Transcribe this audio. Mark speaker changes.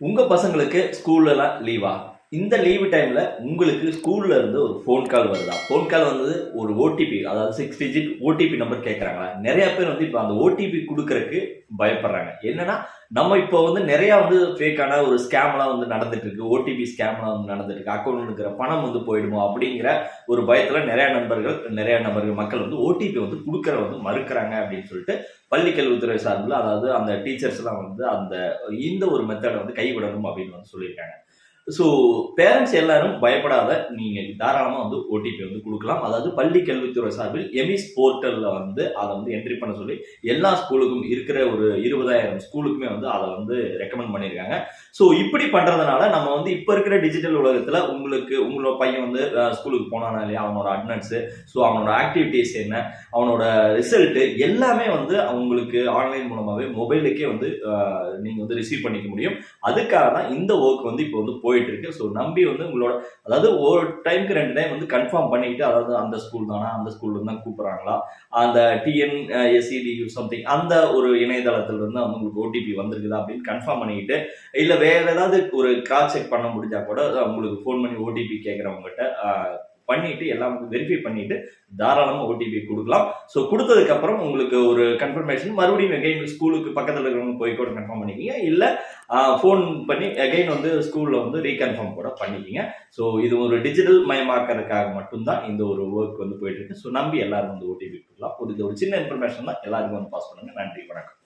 Speaker 1: உங்கள் பசங்களுக்கு ஸ்கூல்லலாம் லீவா இந்த லீவு டைமில் உங்களுக்கு ஸ்கூலில் இருந்து ஒரு ஃபோன் கால் வருதா? ஃபோன் கால் வந்தது ஒரு ஓடிபி அதாவது சிக்ஸ் டிஜிட் ஓடிபி நம்பர் கேட்குறாங்களா நிறையா பேர் வந்து இப்போ அந்த ஓடிபி கொடுக்கறக்கு பயப்படுறாங்க. என்னன்னா நம்ம இப்போ வந்து நிறையா வந்து ஃபேக்கான ஒரு ஸ்கேம்லாம் வந்து நடந்துட்டு இருக்கு. ஓடிபி ஸ்கேம்லாம் வந்து நடந்துட்டு இருக்கு. அக்கௌண்ட் இருக்கிற பணம் வந்து போயிடுமோ அப்படிங்கிற ஒரு பயத்தில் நிறையா நண்பர்கள் நிறையா நபர்கள் மக்கள் வந்து ஓடிபி வந்து கொடுக்கற வந்து மறுக்கிறாங்க அப்படின்னு சொல்லிட்டு பள்ளி கல்வித்துறை சார்பில் அதாவது அந்த டீச்சர்ஸ்லாம் வந்து அந்த இந்த ஒரு மெத்தடை வந்து கைவிடணும் அப்படின்னு வந்து சொல்லியிருக்காங்க. ஸோ பேரண்ட்ஸ் எல்லாரும் பயப்படாத நீங்கள் தாராளமாக வந்து ஓடிபி வந்து கொடுக்கலாம். அதாவது பள்ளி கல்வித்துறை சார்பில் எமிஸ் போர்ட்டலில் வந்து அதை வந்து என்ட்ரி பண்ண சொல்லி எல்லா ஸ்கூலுக்கும் இருக்கிற ஒரு இருபதாயிரம் ஸ்கூலுக்குமே வந்து அதை வந்து ரெக்கமெண்ட் பண்ணியிருக்காங்க. ஸோ இப்படி பண்ணுறதுனால நம்ம வந்து இப்போ இருக்கிற டிஜிட்டல் உலகத்தில் உங்களுக்கு உங்களோட பையன் வந்து ஸ்கூலுக்கு போனானா இல்லையா? அவனோட அட்னன்ஸு ஸோ அவனோட ஆக்டிவிட்டீஸ் என்ன? அவனோட ரிசல்ட்டு எல்லாமே வந்து அவங்களுக்கு ஆன்லைன் மூலமாகவே மொபைலுக்கே வந்து நீங்கள் வந்து ரிசீவ் பண்ணிக்க முடியும். அதுக்காக தான் இந்த ஒர்க் வந்து இப்போ வந்து போயிட்டு இருக்கு ஸோ நம்பி வந்து உங்களோட அதாவது ஒரு டைம்க்கு ரெண்டு டைம் வந்து கன்ஃபார்ம் பண்ணிட்டு அதாவது அந்த ஸ்கூல் தானா அந்த ஸ்கூல்ல தான் கூப்பிடுறாங்களா? அந்த டிஎன் எஸ்இடி சம்திங் அந்த ஒரு இணையதளத்துல இருந்து வந்து உங்களுக்கு ஓடிபி வந்திருக்குதா அப்படின்னு கன்ஃபார்ம் பண்ணிக்கிட்டு இல்லை வேற ஏதாவது ஒரு கால் செக் பண்ண முடிஞ்சா கூட உங்களுக்கு ஃபோன் பண்ணி ஓடிபி கேட்குறவங்ககிட்ட பண்ணிட்டு எல்லாம் வெரிஃபை பண்ணிட்டு தாராளமாக ஓடிபி கொடுக்கலாம். ஸோ கொடுத்ததுக்கு அப்புறம் உங்களுக்கு ஒரு கன்ஃபர்மேஷன் மறுபடியும் எகைன் ஸ்கூலுக்கு பக்கத்தில் இருக்கிறவங்க போய் கூட கன்ஃபார்ம் பண்ணிக்கிங்க. இல்லை ஃபோன் பண்ணி எகைன் வந்து ஸ்கூலில் வந்து ரீகன்ஃபார்ம் கூட பண்ணிக்கிங்க. ஸோ இது ஒரு டிஜிட்டல் மயமாக்கிறதுக்காக மட்டும்தான் இந்த ஒரு ஒர்க் வந்து போயிட்டு இருக்கு. ஸோ நம்பி எல்லாரும் வந்து ஓடிபி கொடுக்கலாம். ஒரு இது ஒரு சின்ன இன்ஃபர்மேஷன் தான். எல்லாருக்கும் வந்து பாஸ் பண்ணுங்க. நன்றி வணக்கம்.